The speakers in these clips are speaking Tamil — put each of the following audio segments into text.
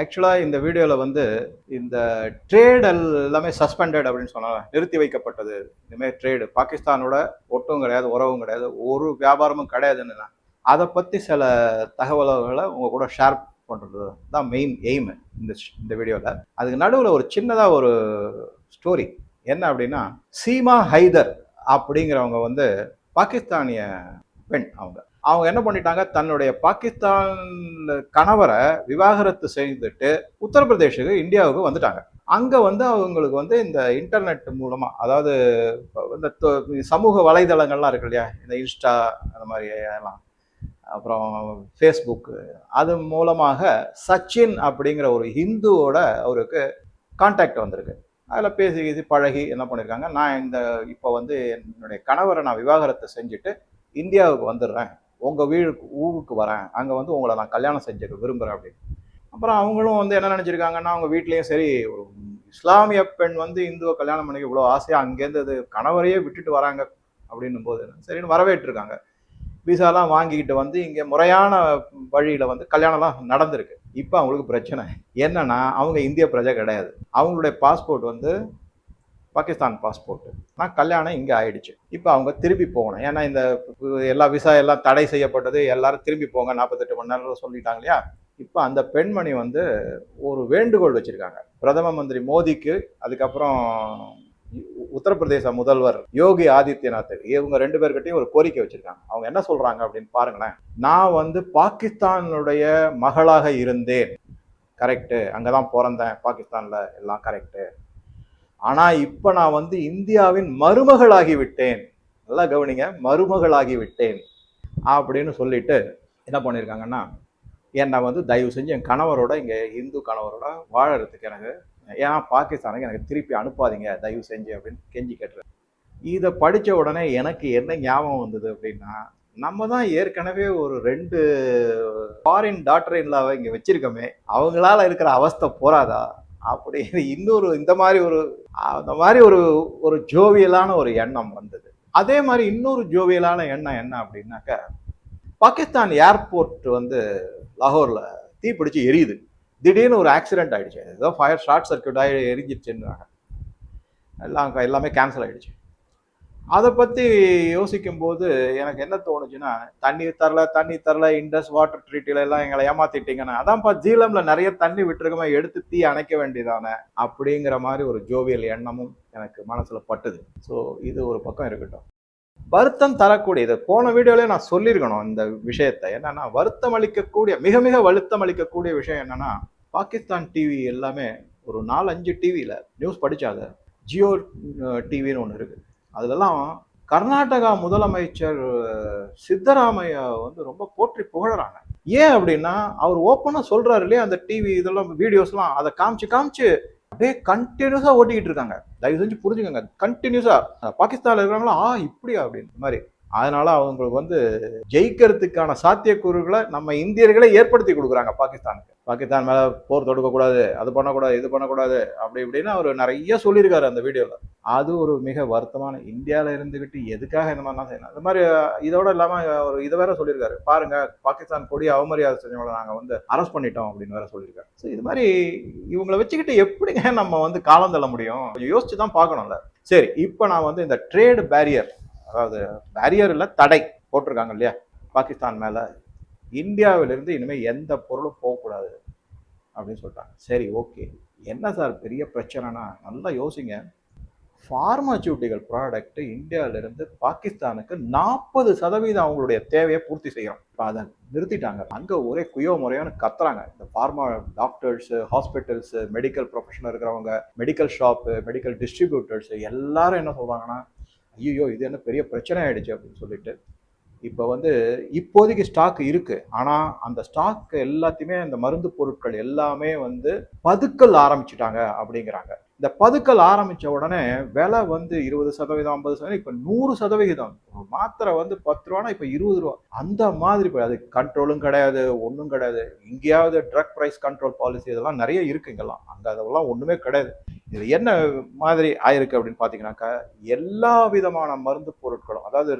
ஆக்சுவலாக இந்த வீடியோவில் வந்து இந்த ட்ரேட் எல்லாமே சஸ்பெண்டட் அப்படின்னு சொன்னாங்க. நிறுத்தி வைக்கப்பட்டது. இனிமேல் ட்ரேடு பாகிஸ்தானோட ஒட்டும் கிடையாது உறவும் கிடையாது ஒரு வியாபாரமும் கிடையாதுன்னு நான் அதை பற்றி சில தகவல்களை உங்கள் கூட ஷேர் பண்ணுறது தான் மெயின் எய்மு இந்த இந்த வீடியோவில் அதுக்கு நடுவில் ஒரு சின்னதாக ஒரு ஸ்டோரி என்ன அப்படின்னா சீமா ஹைதர் அப்படிங்கிறவங்க வந்து பாகிஸ்தானிய பெண் அவங்க. அவங்க என்ன பண்ணிட்டாங்க? தன்னுடைய பாகிஸ்தான் கணவரை விவாகரத்து செய்துட்டு உத்தரப்பிரதேஷுக்கு இந்தியாவுக்கு வந்துட்டாங்க. அங்கே வந்து அவங்களுக்கு வந்து இந்த இன்டர்நெட் மூலமாக அதாவது இந்த தொ- சமூக வலைதளங்கள்லாம் இருக்கு இல்லையா? இந்த இன்ஸ்டா அந்த மாதிரி எல்லாம். அப்புறம் ஃபேஸ்புக் அது மூலமாக சச்சின் அப்படிங்கிற ஒரு ஹிந்துவோட அவருக்கு கான்டாக்ட் வந்திருக்கு. அதில் பேசி பேசி பழகி என்ன பண்ணியிருக்காங்க நான் இந்த இப்போ வந்து என்னுடைய கணவரை நான் விவாகரத்தை செஞ்சுட்டு இந்தியாவுக்கு வந்துடுறேன். உங்கள் வீடு ஊருக்கு வரேன். அங்கே வந்து உங்களை நான் கல்யாணம் செஞ்சுக்க விரும்புகிறேன் அப்படின்னு. அப்புறம் அவங்களும் வந்து என்ன நினச்சிருக்காங்கன்னா அவங்க வீட்லேயும் சரி ஒரு இஸ்லாமிய பெண் வந்து இந்துவை கல்யாணம் பண்ணிக்க இவ்வளோ ஆசையாக அங்கேருந்து அது கணவரையே விட்டுட்டு வராங்க அப்படின்னும் போது சரின்னு வரவேற்றிருக்காங்க. விசாலாம் வாங்கிக்கிட்டு வந்து இங்கே முறையான வழியில் வந்து கல்யாணம்லாம் நடந்திருக்கு. இப்போ அவங்களுக்கு பிரச்சனை. என்னன்னா அவங்க இந்திய பிரஜை கிடையாது. அவங்களுடைய பாஸ்போர்ட் வந்து பாகிஸ்தான் பாஸ்போர்ட் நான் கல்யாணம் இங்கே ஆயிடுச்சு. இப்போ அவங்க திரும்பி போகணும். ஏன்னா இந்த எல்லா விசா எல்லாம் தடை செய்யப்பட்டது எல்லாரும் திரும்பி போங்க நாற்பத்தெட்டு மணி நேரம் சொல்லிட்டாங்க இல்லையா? இப்போ அந்த பெண்மணி வந்து ஒரு வேண்டுகோள் வச்சுருக்காங்க. பிரதம மந்திரி மோடிக்கு அதுக்கப்புறம் உத்தரப்பிரதேச முதல்வர் யோகி ஆதித்யநாத் இவங்க ரெண்டு பேர்கிட்டையும் ஒரு கோரிக்கை வச்சுருக்காங்க. அவங்க என்ன சொல்கிறாங்க அப்படின்னு பாருங்களேன். நான் வந்து பாகிஸ்தானுடைய மகளாக இருந்தேன். கரெக்டு அங்கதான் பிறந்தேன். பாகிஸ்தானில் எல்லாம் கரெக்டு ஆனா இப்ப நான் வந்து இந்தியாவின் மருமகளாகி விட்டேன் நல்லா கவனிங்க மருமகளாகி விட்டேன் அப்படின்னு சொல்லிட்டு என்ன பண்ணியிருக்காங்கன்னா என்னை வந்து தயவு செஞ்சு என் கணவரோட இங்கே இந்து கணவரோட வாழறதுக்கு எனக்கு ஏன்னா பாகிஸ்தானுக்கு எனக்கு திருப்பி அனுப்பாதீங்க தயவு செஞ்சு அப்படின்னு கெஞ்சி கேட்டுறேன் இதை படித்த உடனே எனக்கு என்ன ஞாபகம் வந்தது அப்படின்னா நம்ம தான் ஏற்கனவே ஒரு ரெண்டு ஃபாரின் டாக்டர் இல்லாத இங்கே வச்சுருக்கோமே அவங்களால இருக்கிற அவஸ்தை போராதா அப்படின்னு இன்னொரு இந்த மாதிரி ஒரு அந்த மாதிரி ஒரு ஒரு ஜோவியலான ஒரு எண்ணம் வந்தது. அதே மாதிரி இன்னொரு ஜோவியலான எண்ணம் என்ன அப்படின்னாக்க பாகிஸ்தான் ஏர்போர்ட் வந்து லாகூரில் தீப்பிடிச்சு எரியுது. திடீர்னு ஒரு ஆக்சிடென்ட் ஆகிடுச்சு ஏதோ ஃபயர் ஷார்ட் சர்க்யூட் ஆகி எரிஞ்சிடுச்சுன்றாங்க எல்லாம் எல்லாமே கேன்சல் ஆகிடுச்சு அதை பற்றி யோசிக்கும்போது எனக்கு என்ன தோணுச்சுன்னா தண்ணி தரல தண்ணி தரல இண்டஸ் வாட்டர் ட்ரீட்டில எல்லாம் எங்களை ஏமாத்திட்டீங்கன்னா. அதான்ப்பா ஜீலம்ல நிறைய தண்ணி விட்டுருக்கோமே எடுத்து தீ அணைக்க வேண்டியதானே அப்படிங்கிற மாதிரி ஒரு ஜோவியல் எண்ணமும் எனக்கு மனசுல பட்டுது. ஸோ இது ஒரு பக்கம் இருக்கட்டும். வருத்தம் தரக்கூடிய இது போன வீடியோலேயே நான் சொல்லியிருக்கணும் இந்த விஷயத்தை. என்னன்னா வருத்தம் அளிக்கக்கூடிய மிக மிக வருத்தம் அளிக்கக்கூடிய விஷயம் என்னன்னா பாகிஸ்தான் டிவி எல்லாமே ஒரு நாலு அஞ்சு டிவியில நியூஸ் படிச்சாங்க ஜியோ டிவின்னு ஒன்று இருக்கு. அதுலலாம் கர்நாடகா முதலமைச்சர் சித்தராமையா வந்து ரொம்ப போற்றி புகழறாங்க. ஏன் அப்படின்னா அவர் ஓப்பனாக சொல்றாரு இல்லையா அந்த டிவி இதெல்லாம் வீடியோஸ்லாம் அதை காமிச்சு காமிச்சு அப்படியே கண்டினியூஸாக ஓட்டிக்கிட்டு இருக்காங்க. தயவு செஞ்சு புரிஞ்சுக்கோங்க கண்டினியூஸாக பாகிஸ்தானில் இருக்கிறாங்களா ஆ இப்படியா? அப்படின்னு மாதிரி. அதனால அவங்களுக்கு வந்து ஜெயிக்கிறதுக்கான சாத்தியக்கூறுகளை நம்ம இந்தியர்களே ஏற்படுத்தி கொடுக்குறாங்க பாகிஸ்தானுக்கு. பாகிஸ்தான் மேலே போர் தொடுக்கக்கூடாது அது பண்ணக்கூடாது இது பண்ணக்கூடாது அப்படி இப்படின்னு அவர் நிறைய சொல்லியிருக்காரு அந்த வீடியோவில் அது ஒரு மிக வருத்தமான இந்தியாவில் இருந்துக்கிட்டு எதுக்காக இந்த மாதிரிலாம் செய்யணும்? அது மாதிரி இதோட இல்லாமல் ஒரு இதை வேற சொல்லியிருக்காரு. பாருங்க பாகிஸ்தான் கொடி அவமரியாதை செஞ்சவங்களை நாங்கள் வந்து அரெஸ்ட் பண்ணிட்டோம் அப்படின்னு வேற சொல்லியிருக்காரு. ஸோ இது மாதிரி இவங்களை வச்சுக்கிட்டு எப்படிங்க நம்ம வந்து காலம் தள்ள முடியும்? கொஞ்சம் யோசிச்சு தான் பார்க்கணும்ல. சரி இப்போ நான் வந்து இந்த ட்ரேடு பேரியர் அதாவது பேரியர் இல்லை தடை போட்டிருக்காங்க இல்லையா? பாகிஸ்தான் மேலே. இந்தியாவிலிருந்து இனிமேல் எந்த பொருளும் போகக்கூடாது அப்படின்னு சொல்லிட்டாங்க சரி ஓகே. என்ன சார் பெரிய பிரச்சனைனா நல்லா யோசிங்க. ஃபார்மாசியூட்டிக்கல் ப்ராடக்ட்டு இந்தியாவிலிருந்து பாகிஸ்தானுக்கு நாற்பது சதவீதம் அவங்களுடைய தேவையை பூர்த்தி செய்யும் இப்போ அதை நிறுத்திட்டாங்க. அங்கே ஒரே குயோ முறையானு கத்துறாங்க. இந்த pharma doctors hospitals medical professional இருக்கிறவங்க மெடிக்கல் ஷாப்பு மெடிக்கல் டிஸ்ட்ரிபியூட்டர்ஸு எல்லாரும் என்ன சொல்கிறாங்கன்னா ஐயோ இது என்ன பெரிய பிரச்சனை ஆகிடுச்சு அப்படின்னு சொல்லிட்டு இப்போ வந்து இப்போதைக்கு ஸ்டாக் இருக்குது ஆனால் அந்த ஸ்டாக் எல்லாத்தையுமே அந்த மருந்து பொருட்கள் எல்லாமே வந்து பதுக்கல் ஆரம்பிச்சிட்டாங்க அப்படிங்கிறாங்க. இந்த பதுக்கல் ஆரம்பித்த உடனே விலை வந்து இருபது சதவீதம் ஐம்பது சதவீதம் இப்போ நூறு சதவிகிதம். மாத்திரை வந்து பத்து ரூபானா இப்போ இருபது ரூபா. அந்த மாதிரி இப்போ அது கண்ட்ரோலும் கிடையாது ஒன்றும் கிடையாது. இங்கேயாவது ட்ரக் ப்ரைஸ் கண்ட்ரோல் பாலிசி இதெல்லாம் நிறைய இருக்கு இங்கெல்லாம். அங்கே அதெல்லாம் ஒன்றுமே கிடையாது. இது என்ன மாதிரி ஆயிருக்கு அப்படின்னு பார்த்தீங்கன்னாக்கா எல்லா விதமான மருந்து பொருட்களும் அதாவது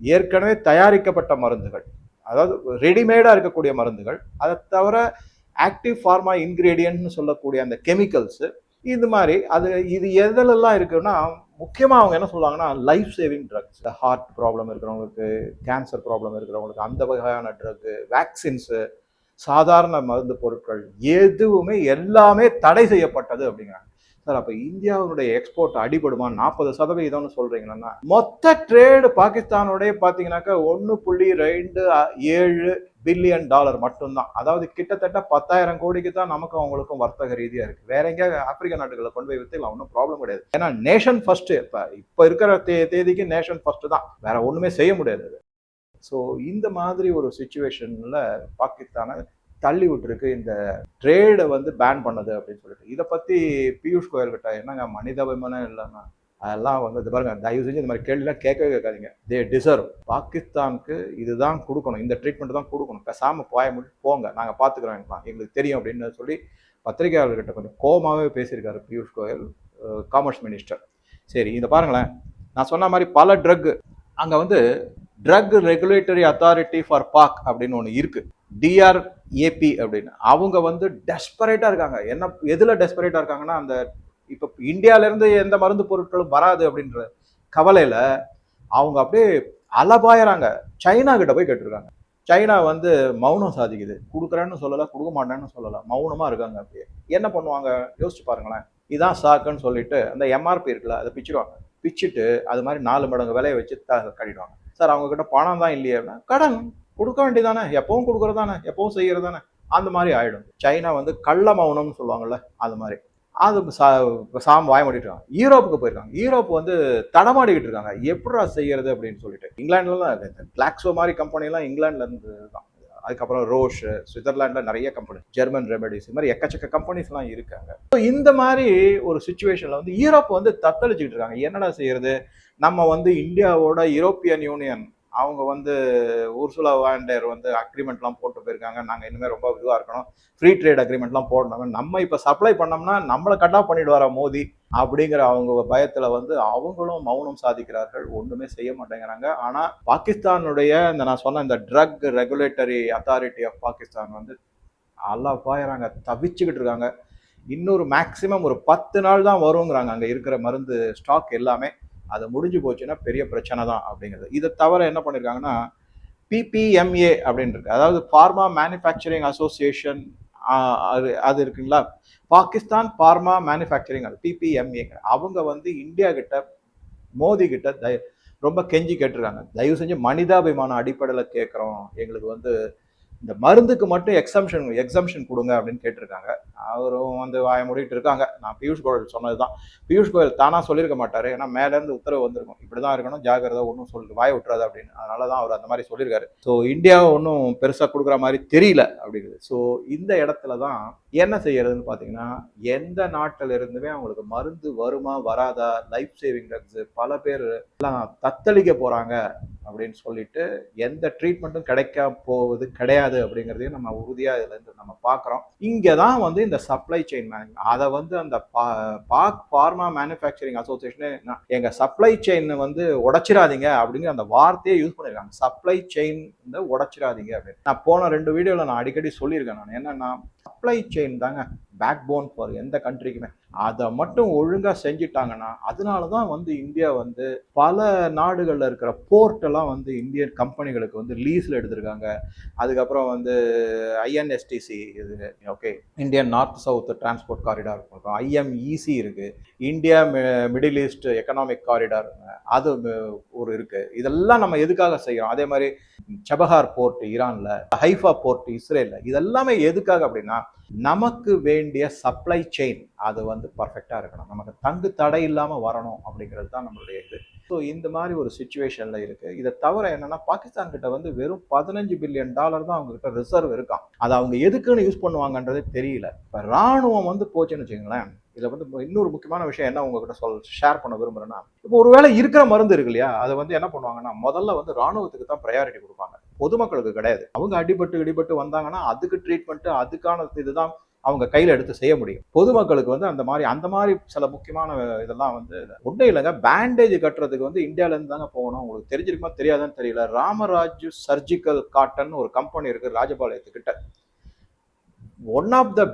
ஏற்கனவே தயாரிக்கப்பட்ட மருந்துகள் அதாவது ரெடிமேடாக இருக்கக்கூடிய மருந்துகள் அதை தவிர ஆக்டிவ் ஃபார்மா இன்க்ரீடியன்ட்னு சொல்லக்கூடிய அந்த கெமிக்கல்ஸு இது மாதிரி அது இது எதிலெல்லாம் இருக்குன்னா முக்கியமாக அவங்க என்ன சொல்லுவாங்கன்னா life saving drugs heart problem இருக்கிறவங்களுக்கு கேன்சர் ப்ராப்ளம் இருக்கிறவங்களுக்கு அந்த வகையான ட்ரக்கு வேக்சின்ஸு சாதாரண மருந்து பொருட்கள் எதுவுமே எல்லாமே தடை செய்யப்பட்டது அப்படிங்கிறாங்க. சார் அப்போ இந்தியாவுடைய எக்ஸ்போர்ட் அடிபடுமா? நாற்பது சதவீதம்னு சொல்கிறீங்கன்னா மொத்த ட்ரேடு பாகிஸ்தானுடைய பார்த்தீங்கன்னாக்கா ஒன்று புள்ளி ரெண்டு ஏழு பில்லியன் டாலர் மட்டும்தான். அதாவது கிட்டத்தட்ட பத்தாயிரம் கோடிக்கு தான் நமக்கும் அவங்களுக்கும் வர்த்தக ரீதியாக இருக்குது வேற எங்கேயாவது ஆப்பிரிக்க நாடுகளை கொண்டு போய் வித்து ஒன்றும் ப்ராப்ளம் கிடையாது. ஏன்னா நேஷன் ஃபர்ஸ்ட் இப்போ இப்போ இருக்கிற தே தேதிக்கு நேஷன் ஃபர்ஸ்ட் தான். வேற ஒன்றுமே செய்ய முடியாது ஸோ இந்த மாதிரி ஒரு சுச்சுவேஷனில் பாகிஸ்தானை தள்ளி விட்டுருக்கு. இந்த ட்ரேடை வந்து பேன் பண்ணது அப்படின்னு சொல்லிட்டு. இதை பற்றி பியூஷ் கோயல் கிட்ட என்னங்க மனிதாபிமானம் இல்லைன்னா அதெல்லாம் வந்து இது பாருங்க தயவு செஞ்சு இந்த மாதிரி கேள்விலாம் கேட்கவே கேட்காதீங்க. தே டிசர்வ் பாகிஸ்தானுக்கு இதுதான் கொடுக்கணும். இந்த ட்ரீட்மெண்ட் தான் கொடுக்கணும். பேசாமல் போய முடியும் போங்க. நாங்கள் பாத்துக்கிறோம் எங்களுக்கு தெரியும் அப்படின்னு சொல்லி பத்திரிகையாளர்கிட்ட கொஞ்சம் கோமாவே பேசியிருக்காரு பியூஷ் கோயல் காமர்ஸ் மினிஸ்டர் சரி இதை பாருங்களேன். நான் சொன்ன மாதிரி பல ட்ரக் அங்கே வந்து drug regulatory authority for Pak அப்படின்னு ஒன்று இருக்குது டிஆர்ஏபி அப்படின்னு. அவங்க வந்து டெஸ்பரேட்டாக இருக்காங்க. என்ன எதில் டெஸ்பரேட்டாக இருக்காங்கன்னா அந்த இப்போ இந்தியாவிலேருந்து எந்த மருந்து பொருட்களும் வராது அப்படின்ற கவலையில் அவங்க அப்படியே அலபாயறாங்க. சைனா கிட்ட போய் கேட்டிருக்காங்க. சைனா வந்து மௌனம் சாதிக்குது. கொடுக்குறேன்னு சொல்லலை கொடுக்க மாட்டேன்னு சொல்லலை. மௌனமாக இருக்காங்க அப்படியே. என்ன பண்ணுவாங்க? யோசிச்சு பாருங்களேன். இதான் சாக்குன்னு சொல்லிட்டு அந்த எம்ஆர்பி இருக்குல்ல அதை பிச்சிடுவாங்க. பிச்சிட்டு அது மாதிரி நாலு மடங்கு விலையை வச்சு த கட்டிடுவாங்க. சார் அவங்க கிட்ட பணம் தான் இல்லையே அப்படின்னா கடன். கொடுக்க வேண்டியதானே. எப்பவும் கொடுக்குறதானே. எப்பவும் செய்யறதானே. அந்த மாதிரி ஆயிடும். சைனா வந்து கள்ள மௌனம்னு சொல்லுவாங்கல்ல அது மாதிரி. அது சா சாம் வாய மாட்டிருக்காங்க யூரோப்புக்கு போயிருக்காங்க. யூரோப் வந்து தடமாடிக்கிட்டு இருக்காங்க. எப்படிடா செய்யறது அப்படின்னு சொல்லிட்டு. இங்கிலாந்துலாம் பிளாக்ஸோ மாதிரி கம்பெனிலாம் இங்கிலாந்துல இருந்து தான் அதுக்கப்புறம் ரோஷ் சுவிட்சர்லாண்டில் நிறைய கம்பெனி ஜெர்மன் ரெமெடிஸ் இது மாதிரி எக்கச்சக்க கம்பெனிஸ்லாம் இருக்காங்க. ஸோ இந்த மாதிரி ஒரு சுச்சுவேஷனில் வந்து யூரோப் வந்து தத்தளிச்சுக்கிட்டு இருக்காங்க. என்னடா செய்யறது? நம்ம வந்து இந்தியாவோட யூரோப்பியன் யூனியன் அவங்க வந்து ஊர்சுலா வாண்டர் வந்து அக்ரிமெண்ட்லாம் போட்டு போயிருக்காங்க. நாங்கள் இனிமேல் ரொம்ப இதுவாக இருக்கணும். ஃப்ரீ ட்ரேட் அக்ரிமெண்ட்லாம் போடணும். நம்ம இப்போ சப்ளை பண்ணோம்னா நம்மளை கட் ஆஃப் பண்ணிடுவாரா மோதி? அப்படிங்கிற அவங்க பயத்தில் வந்து அவங்களும் மௌனம் சாதிக்கிறார்கள். ஒன்றுமே செய்ய மாட்டேங்கிறாங்க. ஆனால் பாகிஸ்தானுடைய இந்த நான் சொன்ன இந்த drug regulatory authority of Pakistan வந்து அல்லா பாயிறாங்க. தவிச்சுக்கிட்டு இருக்காங்க. இன்னொரு மேக்சிமம் ஒரு பத்து நாள் தான் வருங்கிறாங்க. அங்கே இருக்கிற மருந்து ஸ்டாக் எல்லாமே. அது முடிஞ்சு போச்சுன்னா பெரிய பிரச்சனை தான் அப்படிங்கிறது. இதை தவிர என்ன பண்ணியிருக்காங்கன்னா பிபிஎம்ஏ அப்படின்னு இருக்கு. அதாவது ஃபார்மா மேனுஃபேக்சரிங் அசோசியேஷன் அது அது இருக்குங்களா? பாகிஸ்தான் ஃபார்மா மேனுஃபேக்சரிங் அது பிபிஎம்ஏ அவங்க வந்து இந்தியா கிட்ட மோதி கிட்ட தய ரொம்ப கெஞ்சி கேட்டிருக்காங்க. தயவு செஞ்சு மனிதாபிமான அடிப்படையில் கேட்குறோம். எங்களுக்கு வந்து இந்த மருந்துக்கு மட்டும் எக்ஸம்ஷன் எக்ஸம்ஷன் கொடுங்க அப்படின்னு கேட்டிருக்காங்க. அவரும் வந்து வாய மூடிட்டு இருக்காங்க. நான் பியூஷ் கோயல் சொன்னது தான் பியூஷ் கோயல் தானாக சொல்லியிருக்க மாட்டார். ஏன்னா மேலேருந்து உத்தரவு வந்திருக்கும். இப்படி தான் இருக்கணும். ஜாக்கிரதை ஒன்றும் சொல்லு வாய விட்டுறாது அப்படின்னு. அதனால தான் அவர் அந்த மாதிரி சொல்லியிருக்காரு. ஸோ இந்தியாவை ஒன்றும் பெருசாக கொடுக்குற மாதிரி தெரியல அப்படிங்கிறது ஸோ இந்த இடத்துல தான் என்ன செய்யறதுன்னு பார்த்தீங்கன்னா எந்த நாட்டில் இருந்துமே அவங்களுக்கு மருந்து வருமா வராதா? லைஃப் சேவிங் ட்ரக்ஸ் பல பேர் எல்லாம் தத்தளிக்க போகிறாங்க அப்படின்னு சொல்லிட்டு எந்த ட்ரீட்மெண்ட்டும் கிடைக்க போவது கிடையாது அப்படிங்கிறதையும் நம்ம உறுதியாக இதுலேருந்து நம்ம பார்க்குறோம். இங்கே தான் வந்து இந்த சப்ளை செயின் மேனேஜ் அதை வந்து அந்த பா- பாக் ஃபார்மா மேனுஃபேக்சரிங் அசோசியேஷனு எங்கள் சப்ளை செயின் வந்து உடைச்சிடாதீங்க அப்படிங்கிற அந்த வார்த்தையை யூஸ் பண்ணியிருக்காங்க. சப்ளை செயின் வந்து உடைச்சிடாதீங்க அப்படின்னு. நான் போன ரெண்டு வீடியோவில் நான் அடிக்கடி சொல்லியிருக்கேன் நான். என்னன்னா சப்ளை செயின் தாங்க பேக் போன் ஃபார் எந்த கண்ட்ரிக்குமே அதை மட்டும் ஒழுங்காக செஞ்சுட்டாங்கன்னா அதனால தான் வந்து இந்தியா வந்து பல நாடுகளில் இருக்கிற போர்ட்டெல்லாம் வந்து இந்தியன் கம்பெனிகளுக்கு வந்து லீஸில் எடுத்திருக்காங்க. அதுக்கப்புறம் வந்து ஐஎன்எஸ்டிசி இது okay Indian north south transport corridor இருக்கும். ஐஎம்இசி இருக்குது India middle east economic corridor அது ஒரு இருக்குது இதெல்லாம் நம்ம எதுக்காக செய்யறோம்? அதே மாதிரி சபஹார் போர்ட் ஈரானில் ஹைஃபா போர்ட் இஸ்ரேலில் இதெல்லாமே எதுக்காக அப்படின்னா நமக்கு வேண்டிய சப்ளை செயின் அது வந்து பர்ஃபெக்டா இருக்கணும். நமக்கு தங்கு தடை இல்லாமல் வரணும் அப்படிங்கிறது தான் நம்மளுடைய இது. ஸோ இந்த மாதிரி ஒரு சுச்சுவேஷனில் இருக்குது இதை தவிர என்னென்னா பாகிஸ்தான் கிட்ட வந்து வெறும் பதினஞ்சு பில்லியன் டாலர் தான் அவங்ககிட்ட ரிசர்வ் இருக்கான். அதை அவங்க எதுக்குன்னு யூஸ் பண்ணுவாங்கன்றதே தெரியல. இப்போ ராணுவம் வந்து போச்சுன்னு வச்சுங்களேன் இதில் வந்து இன்னொரு முக்கியமான விஷயம் என்ன உங்ககிட்ட சொல் ஷேர் பண்ண விரும்புகிறேன்னா இப்போ ஒருவேளை இருக்கிற மருந்து இருக்கு இல்லையா? அதை வந்து என்ன பண்ணுவாங்கன்னா முதல்ல வந்து ராணுவத்துக்கு தான் ப்ரையாரிட்டி கொடுப்பாங்க. பொதுமக்களுக்கு கிடையாது. அவங்க அடிபட்டு இடிபட்டு வந்தாங்கன்னா அதுக்கு ட்ரீட்மெண்ட்டு அதுக்கான இதுதான் அவங்க கையில் எடுத்து செய்ய முடியும். பொதுமக்களுக்கு வந்து அந்த மாதிரி அந்த மாதிரி சில முக்கியமான இதெல்லாம் வந்து ஒன்றும் இல்லைங்க. பேண்டேஜ் கட்டுறதுக்கு வந்து இந்தியாவிலேருந்து தாங்க போகணும். உங்களுக்கு தெரிஞ்சிருக்குமா தெரியாதான்னு தெரியல. ராமராஜ் சர்ஜிக்கல் காட்டன் ஒரு கம்பெனி இருக்குது ராஜபாளையத்துக்கிட்ட. One of the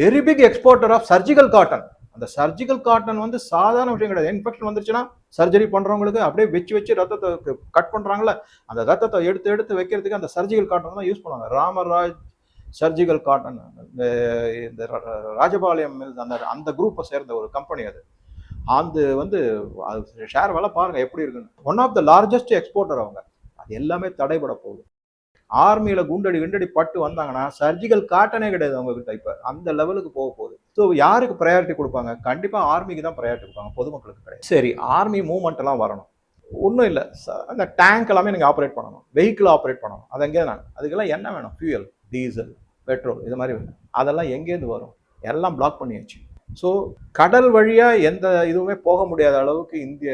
very big exporter of surgical cotton அந்த சர்ஜிக்கல் காட்டன் வந்து சாதாரண விஷயம் கிடையாது. இன்ஃபெக்ஷன் வந்துருச்சுன்னா சர்ஜரி பண்ணுறவங்களுக்கு அப்படியே வச்சு வச்சு ரத்தத்தை கட் பண்ணுறாங்களே அந்த ரத்தத்தை எடுத்து எடுத்து வைக்கிறதுக்கு அந்த சர்ஜிக்கல் காட்டன் தான் யூஸ் பண்ணுவாங்க. ராமராஜ் சர்ஜிக்கல் காட்டன் இந்த இந்த ர- ராஜபாளையம் அந்த அந்த குரூப்பை சேர்ந்த ஒரு கம்பெனி அது. அந்த வந்து அது ஷேர் வேலை பாருங்கள் எப்படி இருக்குன்னு. One of the largest exporter அவங்க. அது எல்லாமே தடைபட போகுது. ஆர்மியில் குண்டடி குண்டடி பட்டு வந்தாங்கன்னா சர்ஜிக்கல் காட்டனே கிடையாது அவங்ககிட்ட இப்போ. அந்த லெவலுக்கு போக போகுது. ஸோ யாருக்கு ப்ரையாரிட்டி கொடுப்பாங்க? கண்டிப்பாக ஆர்மிக்கு தான் ப்ரையாரிட்டி கொடுப்பாங்க. பொதுமக்களுக்கு கிடையாது. சரி ஆர்மி மூவ்மெண்ட்லாம் வரணும். ஒன்றும் இல்லை. அந்த டேங்க் எல்லாமே நீங்கள் ஆப்ரேட் பண்ணணும். வெஹிக்கிள் ஆப்ரேட் பண்ணணும். அது எங்கே நான் அதுக்கெல்லாம் என்ன வேணும்? ஃபியூயல் டீசல் பெட்ரோல் இது மாதிரி அதெல்லாம் எங்கேருந்து வரும்? எல்லாம் பிளாக் பண்ணியாச்சு. ஸோ கடல் வழியாக எந்த இதுவுமே போக முடியாத அளவுக்கு இந்திய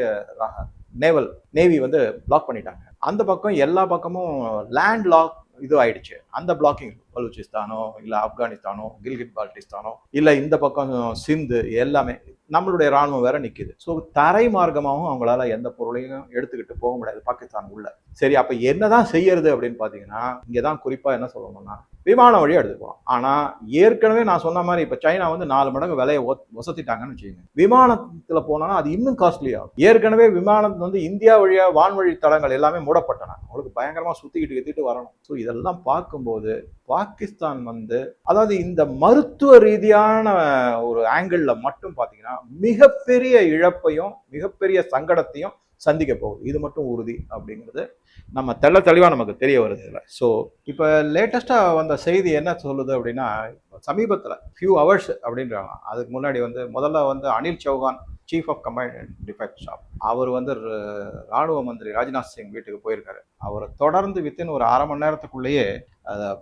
நேவல் நேவி வந்து பிளாக் பண்ணிட்டாங்க. அந்த பக்கம் எல்லா பக்கமும் லேண்ட் லாக் இது ஆயிடுச்சு அந்த பிளாக்கிங் பலூச்சிஸ்தானோ இல்லை ஆப்கானிஸ்தானோ கில்கிட் பால்டிஸ்தானோ இல்லை இந்த பக்கம் சிந்து எல்லாமே நம்மளுடைய ராணுவம் வேற நிற்கிது ஸோ தரை மார்க்கமாகவும் அவங்களால எந்த பொருளையும் எடுத்துக்கிட்டு போக முடியாது. பாகிஸ்தான் உள்ள. சரி அப்போ என்னதான் செய்யறது அப்படின்னு பார்த்தீங்கன்னா இங்கே தான் குறிப்பாக என்ன சொல்லணும்னா விமானம் வழியா எடுத்துக்கலாம் ஆனால் ஏற்கனவே நான் சொன்ன மாதிரி இப்போ சைனா வந்து நாலு மடங்கு விலையை வசத்திட்டாங்கன்னு வச்சுக்கோங்க. விமானத்தில் போனோன்னா அது இன்னும் காஸ்ட்லி ஆகும். ஏற்கனவே விமானம் வந்து இந்தியா வழியாக வான்வழி தடங்கள் எல்லாமே மூடப்பட்டன. அவங்களுக்கு பயங்கரமாக சுற்றிக்கிட்டு எத்திட்டு வரணும். ஸோ இதெல்லாம் பார்க்கும்போது பாகிஸ்தான் வந்து அதாவது இந்த மருத்துவ ரீதியான ஒரு ஆங்கிளில் மட்டும் பார்த்தீங்கன்னா மிகப்பெரிய இழப்பையும் மிகப்பெரிய சங்கடத்தையும் சந்திக்க போகுது. இது மட்டும் உறுதி அப்படிங்கிறது நம்ம தெள்ள தெளிவாக நமக்கு தெரிய வருது இதில். ஸோ இப்போ லேட்டஸ்ட்டாக வந்த செய்தி என்ன சொல்லுது அப்படின்னா சமீபத்தில் ஃபியூ ஹவர்ஸ் அப்படின்றாங்க. அதுக்கு முன்னாடி வந்து முதல்ல வந்து Anil Chauhan chief of combined defect shop அவர் வந்து ர- ராணுவ மந்திரி ராஜ்நாத் சிங் வீட்டுக்கு போயிருக்காரு. அவரை தொடர்ந்து வித்தின் ஒரு அரை மணி நேரத்துக்குள்ளேயே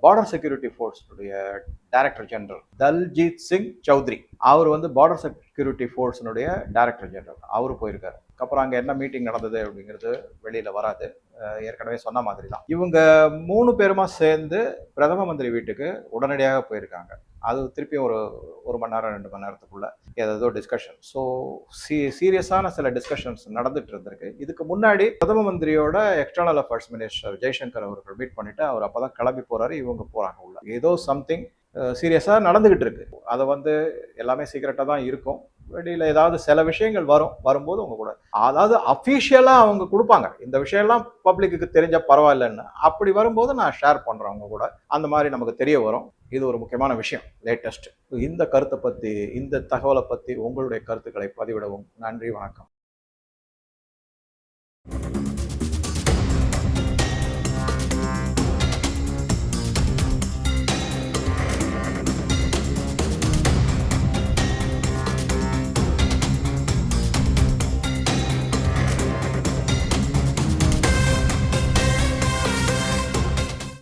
பார்டர் செக்யூரிட்டி ஃபோர்ஸுடைய டைரக்டர் ஜெனரல் தல்ஜித் சிங் சௌத்ரி அவர் வந்து பார்டர் செக்யூரிட்டி ஃபோர்ஸினுடைய டைரக்டர் ஜெனரல் அவர் போயிருக்காரு. அப்புறம் அங்கே என்ன மீட்டிங் நடந்தது அப்படிங்கிறது வெளியில் வராது. ஏற்கனவே சொன்ன மாதிரி தான் இவங்க மூணு பேருமா சேர்ந்து பிரதம மந்திரி வீட்டுக்கு உடனடியாக போயிருக்காங்க. அது திருப்பி ஒரு ஒரு மணி நேரம் ரெண்டு மணி நேரத்துக்குள்ளே ஏதோ டிஸ்கஷன் ஸோ சீ சீரியஸான சில டிஸ்கஷன்ஸ் நடந்துட்டு இருந்திருக்கு. இதுக்கு முன்னாடி பிரதம மந்திரியோட எக்ஸ்டர்னல் அஃபேர்ஸ் மினிஸ்டர் ஜெய்சங்கர் அவர்கள் மீட் பண்ணிட்டு அவர் அப்போ தான் கிளம்பி போகிறாரு இவங்க போகிறாங்க உள்ள. ஏதோ சம்திங் சீரியஸாக நடந்துக்கிட்டு இருக்கு. அதை வந்து எல்லாமே சீக்கிரட்டாக தான் இருக்கும். வெளியில் ஏதாவது சில விஷயங்கள் வரும் வரும்போது உங்க கூட. அதாவது அஃபீஷியலாக அவங்க கொடுப்பாங்க. இந்த விஷயம்லாம் பப்ளிக்கு தெரிஞ்ச பரவாயில்லைன்னு. அப்படி வரும்போது நான் ஷேர் பண்ணுறேன் அவங்க கூட. அந்த மாதிரி நமக்கு தெரிய வரும். இது ஒரு முக்கியமான விஷயம். லேட்டஸ்ட் இந்த கருத்தை பற்றி இந்த தகவலை பற்றி உங்களுடைய கருத்துக்களை பதிவிடவும். நன்றி வணக்கம்.